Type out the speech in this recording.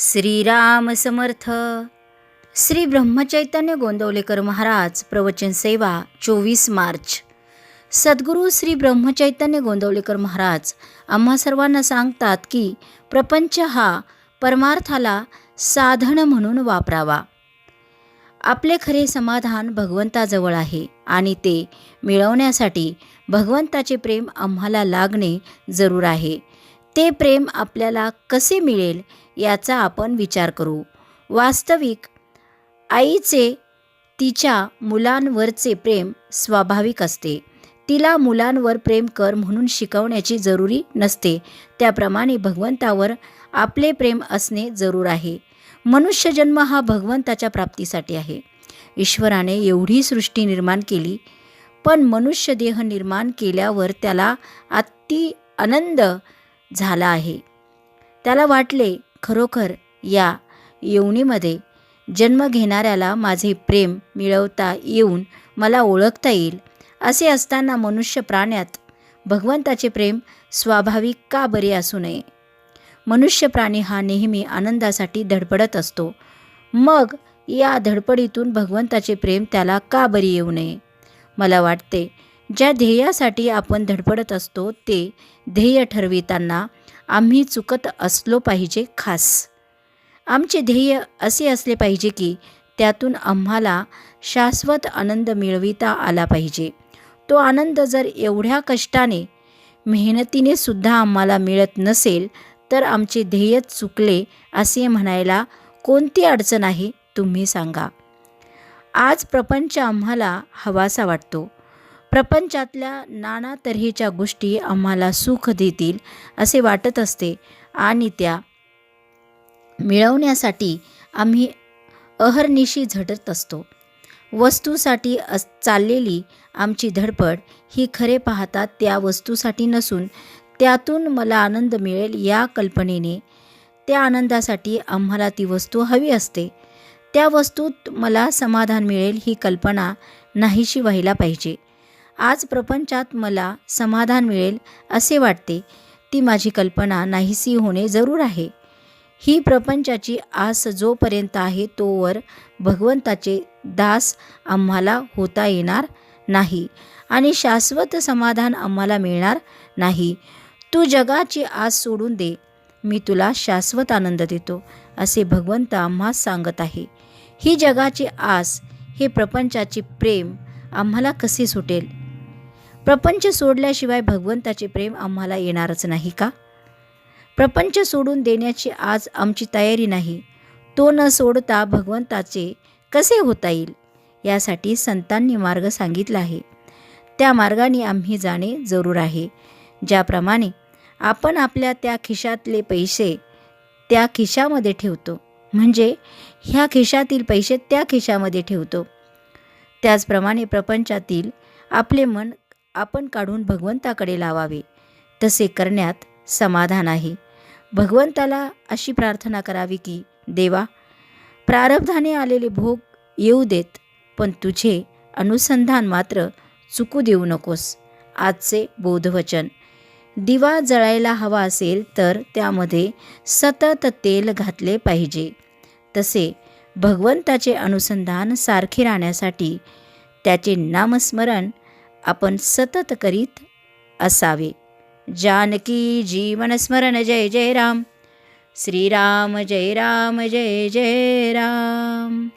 श्रीराम समर्थ. श्री ब्रह्मचैतन्य गोंदवलेकर महाराज प्रवचन सेवा चोवीस मार्च. सद्गुरू श्री ब्रह्मचैतन्य गोंदवलेकर महाराज आम्हा सर्वांना सांगतात की प्रपंच हा परमार्थाला साधन म्हणून वापरावा. आपले खरे समाधान भगवंताजवळ आहे आणि ते मिळवण्यासाठी भगवंताचे प्रेम आम्हाला लागणे जरूर आहे. ते प्रेम आपल्याला कसे मिळेल याचा आपण विचार करू. वास्तविक आईचे तिच्या मुलांवरचे प्रेम स्वाभाविक असते. तिला मुलांवर प्रेम कर म्हणून शिकवण्याची जरुरी नसते. त्याप्रमाणे भगवंतावर आपले प्रेम असणे जरूर आहे. मनुष्यजन्म हा भगवंताच्या प्राप्तीसाठी आहे. ईश्वराने एवढी सृष्टी निर्माण केली पण मनुष्य देह निर्माण केल्यावर त्याला अति आनंद झाला आहे. त्याला वाटले खरोखर या येवणीमध्ये जन्म घेणाऱ्याला माझे प्रेम मिळवता येऊन मला ओळखता येईल असे असताना मनुष्य प्राण्यात भगवंताचे प्रेम स्वाभाविक का बरे असू नये? मनुष्य प्राणी हा नेहमी आनंदासाठी धडपडत असतो. मग या धडपडीतून भगवंताचे प्रेम त्याला का बरी येऊ नये? मला वाटते ज्या ध्येयासाठी आपण धडपडत असतो ते ध्येय ठरविताना आम्ही चुकत असलो पाहिजे खास. आमचे ध्येय असे असले पाहिजे की त्यातून आम्हाला शाश्वत आनंद मिळविता आला पाहिजे. तो आनंद जर एवढ्या कष्टाने मेहनतीने सुद्धा आम्हाला मिळत नसेल तर आमचे ध्येय चुकले असे म्हणायला कोणती अडचण आहे तुम्ही सांगा. आज प्रपंच आम्हाला हवासा वाटतो. प्रपंचातल्या नाना तऱ्हेच्या गोष्टी आम्हाला सुख देतील असे वाटत असते. आणि त्या मिळवण्यासाठी आम्ही अहर्निशी झटत असतो. वस्तूसाठी अस चाललेली आमची धडपड ही खरे पाहता त्या वस्तूसाठी नसून त्यातून मला आनंद मिळेल या कल्पनेने. त्या आनंदासाठी आम्हाला ती वस्तू हवी असते. त्या वस्तूत मला समाधान मिळेल ही कल्पना नाहीशी व्हायला पाहिजे. आज प्रपंचात मला समाधान मिळेल असे वाटते. ती माझी कल्पना नाहीसी होणे जरूर आहे. ही प्रपंचाची आस जोपर्यंत आहे तोवर भगवंताचे दास आम्हाला होता येणार नाही आणि शाश्वत समाधान आम्हाला मिळणार नाही. तू जगाची आस सोडून दे. मी तुला शाश्वत आनंद देतो असे भगवंत आम्हा सांगत आहे. ही जगाची आस हे प्रपंचाचे प्रेम आम्हाला कसे सुटेल? प्रपंच सोडल्याशिवाय भगवंताचे प्रेम आम्हाला येणारच नाही का? प्रपंच सोडून देण्याची आज आमची तयारी नाही. तो न सोडता भगवंताचे कसे होता येईल? यासाठी संतांनी मार्ग सांगितला आहे. त्या मार्गाने आम्ही जाणे जरूर आहे. ज्याप्रमाणे आपण आपल्या त्या खिशातले पैसे त्या खिशामध्ये ठेवतो. म्हणजे ह्या खिशातील पैसे त्या खिशामध्ये ठेवतो. त्याचप्रमाणे प्रपंचातील आपले मन आपण काढून भगवंताकडे लावावे. तसे करण्यात समाधान आहे. भगवंताला अशी प्रार्थना करावी की देवा प्रारब्धाने आलेले भोग येऊ देत पण तुझे अनुसंधान मात्र चुकू देऊ नकोस. आजचे बोधवचन. दिवा जळायला हवा असेल तर त्यामध्ये सतत तेल घातले पाहिजे. तसे भगवंताचे अनुसंधान सारखे राहण्यासाठी त्याचे नामस्मरण आपण सतत करीत असावे. जानकी जीवन स्मरण जय जय राम. श्रीराम जय राम जय जय राम.